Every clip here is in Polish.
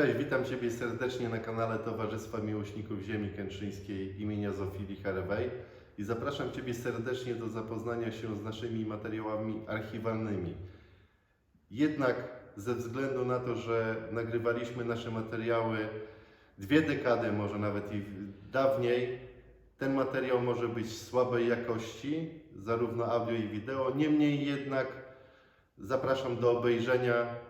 Cześć, witam Ciebie serdecznie na kanale Towarzystwa Miłośników Ziemi Kętrzyńskiej imienia Zofili Harewej i zapraszam Ciebie serdecznie do zapoznania się z naszymi materiałami archiwalnymi. Jednak ze względu na to, że nagrywaliśmy nasze materiały dwie dekady, może nawet i dawniej, ten materiał może być słabej jakości, zarówno audio i wideo. Niemniej jednak zapraszam do obejrzenia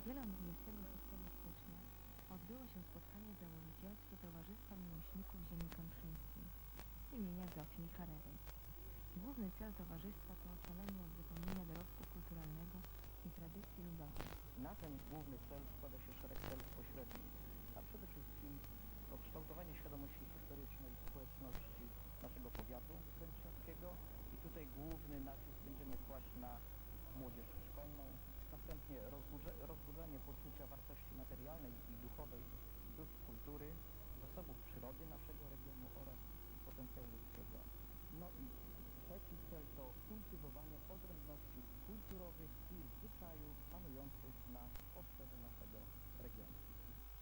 W niedzielę 26 stycznia odbyło się spotkanie założycielskie Towarzystwa Miłośników Ziemi Kętrzyńskiej imienia Zofii Licharowej. Główny cel towarzystwa to ocalenie od zapomnienia dorobku kulturalnego i tradycji ludowych. Na ten główny cel składa się szereg celów pośrednich, a przede wszystkim to kształtowanie świadomości historycznej społeczności naszego powiatu kętrzyńskiego i tutaj główny nacisk będziemy kłaść na młodzież szkolną, następnie rozbudze- rozbudzanie poczucia wartości materialnej i duchowej dóbr kultury, zasobów przyrody naszego regionu oraz potencjału ludzkiego. No i trzeci cel to kultywowanie odrębności kulturowych i zwyczajów panujących na obszarze naszego regionu.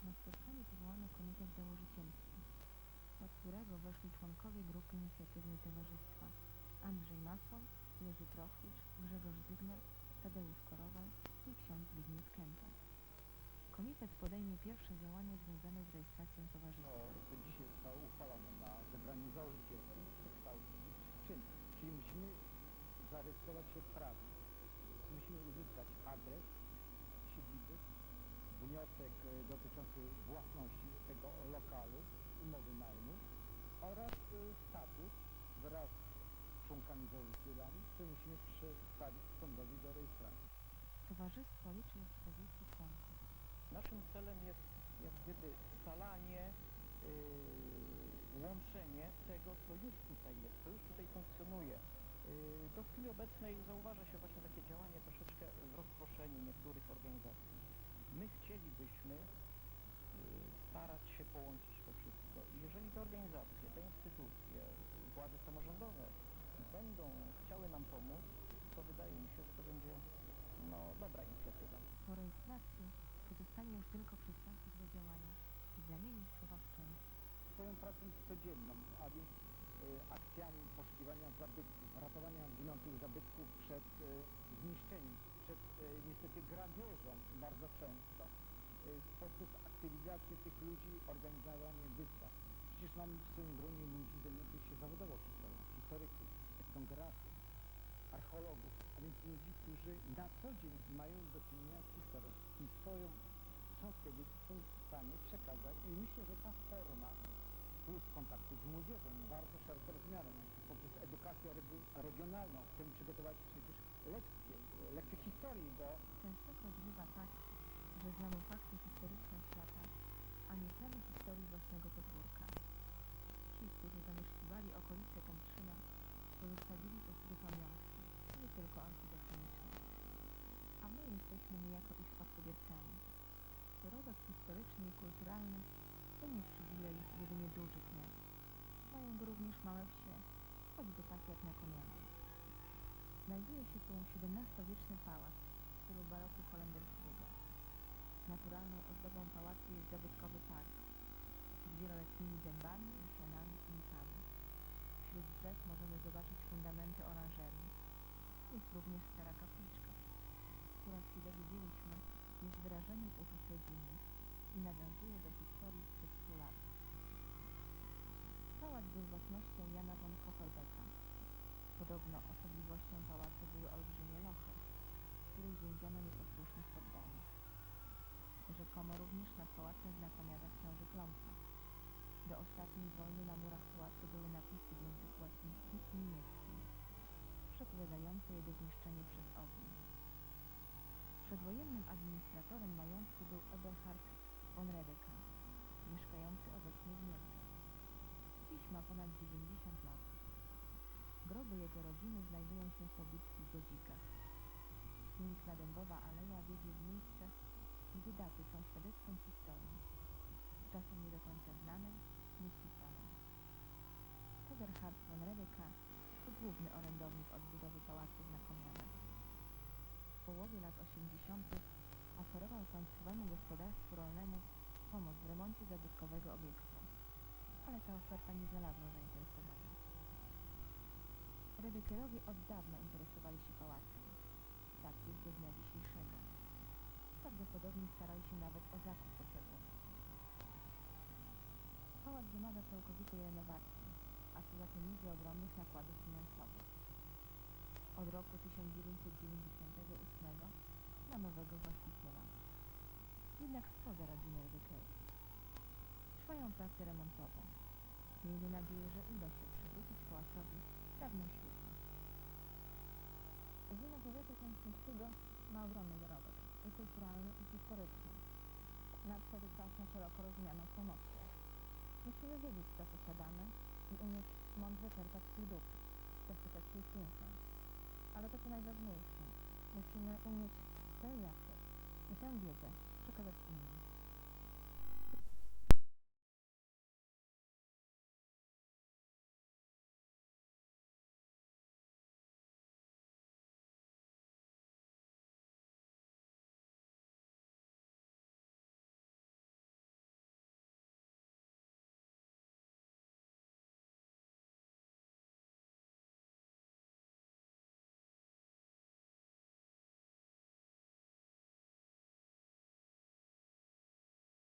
Na spotkanie powołano komitet założycielski, skład którego weszli członkowie grupy inicjatywnej towarzystwa Andrzej Mason, Jerzy Prochwicz, Grzegorz Zygner, Tadeusz Korowal i ksiądz Zbigniew Kępa. Komitet podejmie pierwsze działania związane z rejestracją towarzystwa. To, dzisiaj zostało uchwalone na zebraniu założycielskim, przekształcić w czyn. Czyli musimy zarejestrować się prawnie. Musimy uzyskać adres siedziby, wniosek e, dotyczący własności tego lokalu, umowy najmu oraz e, statut wraz z członkami założycielami, które musimy przedstawić sądowi do rejestracji. Towarzystwo liczy 40 członków. Naszym celem jest jak gdyby scalanie, yy, łączenie tego, co już tutaj jest, co już tutaj funkcjonuje. Yy, do chwili obecnej zauważa się właśnie takie działanie troszeczkę w rozproszeniu niektórych organizacji. My chcielibyśmy yy, starać się połączyć to wszystko. I jeżeli te organizacje, te instytucje, władze samorządowe będą chciały nam pomóc, to wydaje mi się, że to będzie no, dobra inicjatywa. Po rejestracji pozostanie już tylko przystąpić do działania i zamienić słowa w czyn. swoją pracą codzienną, a więc y, akcjami poszukiwania zabytków, ratowania ginących zabytków przed y, zniszczeniem, przed y, niestety grabieżą bardzo często, y, sposób aktywizacji tych ludzi, organizowanie wystaw. Przecież mamy w swoim gronie ludzi zajmujących się zawodowo historią, historyków, etnografów, archeologów, a więc ludzi, którzy na co dzień mają do czynienia z historią i swoją cząstkę wiedzy są w stanie przekazać i myślę, że ta forma plus kontakty z młodzieżą bardzo szeroko rozumianą poprzez edukację regionalną. Chcemy przygotować przecież lekcje, lekcje historii, bo Częstokroć bywa tak, że znamy fakty historyczne świata, a nie znamy historii własnego podwórka. Ci, którzy zamieszkiwali okolice Kętrzyna, pozostawili po sobie pamiątki, nie tylko architektoniczne. A my jesteśmy niejako ich spadkobiercami. Dorobek historyczny i kulturalny to nie przywilej jedynie dużych miast. Mają go również małe wsie, choćby tak jak na Komianie. Znajduje się tu XVII-wieczny pałac w stylu baroku holenderskiego. Naturalną ozdobą pałacu jest zabytkowy park z wieloletnimi dębami, lisionami i lipami. Wśród drzew możemy zobaczyć fundamenty oranżerii. Jest również stara kapliczka, która, jak się dowiedzieliśmy, jest wyrażeniem uczuć rodzinnych i nawiązuje do historii sprzed 100 lat. Pałac był własnością Jana von Koperbecka. Podobno osobliwością pałacu były olbrzymie lochy, w których więziono nieposłusznych poddanych. Rzekomo również nad pałacem znakomiata książę Klątwa. Do ostatniej wojny na murach pałacu były napisy w języku łacińskim i niemieckim. przepowiadające jego zniszczenie przez ogień. Przedwojennym administratorem majątku był Eberhard von Redeker, mieszkający obecnie w Niemczech. Dziś ma ponad 90 lat. Groby jego rodziny znajdują się w pobliskich godzikach. Piękna dębowa aleja wiedzie w miejsce, gdzie daty są świadectwem historii, czasem nie do końca znanej, niespisanej. Eberhard von Redeker to główny orędownik odbudowy pałaców na Konianach. W połowie lat 80. oferował państwowemu gospodarstwu rolnemu pomoc w remoncie zabytkowego obiektu, ale ta oferta nie znalazła zainteresowania. Redekerowie od dawna interesowali się pałacem. Tak jest do dnia dzisiejszego. Prawdopodobnie starali się nawet o zakup posiadłości. Pałac wymaga całkowitej renowacji, a poza tym nigdy ogromnych nakładów finansowych. Od roku 1998 na nowego właściciela. Jednak spoza rodziny Redekerów. Trwają prace remontowe. Miejmy nadzieję, że uda się przywrócić pałacowi dawną świetność. Gmina powiatu konstytucyjnego ma ogromny dorobek i kulturalny, i historyczny. Nadszedł czas na szeroko rozumianą promocję. Musimy wiedzieć, co posiadamy i umieć mądrze czerpać tych dóbr, się ich pięknem. Ale to co najważniejsze, musimy umieć tę jakość i tę wiedzę przekazać innym.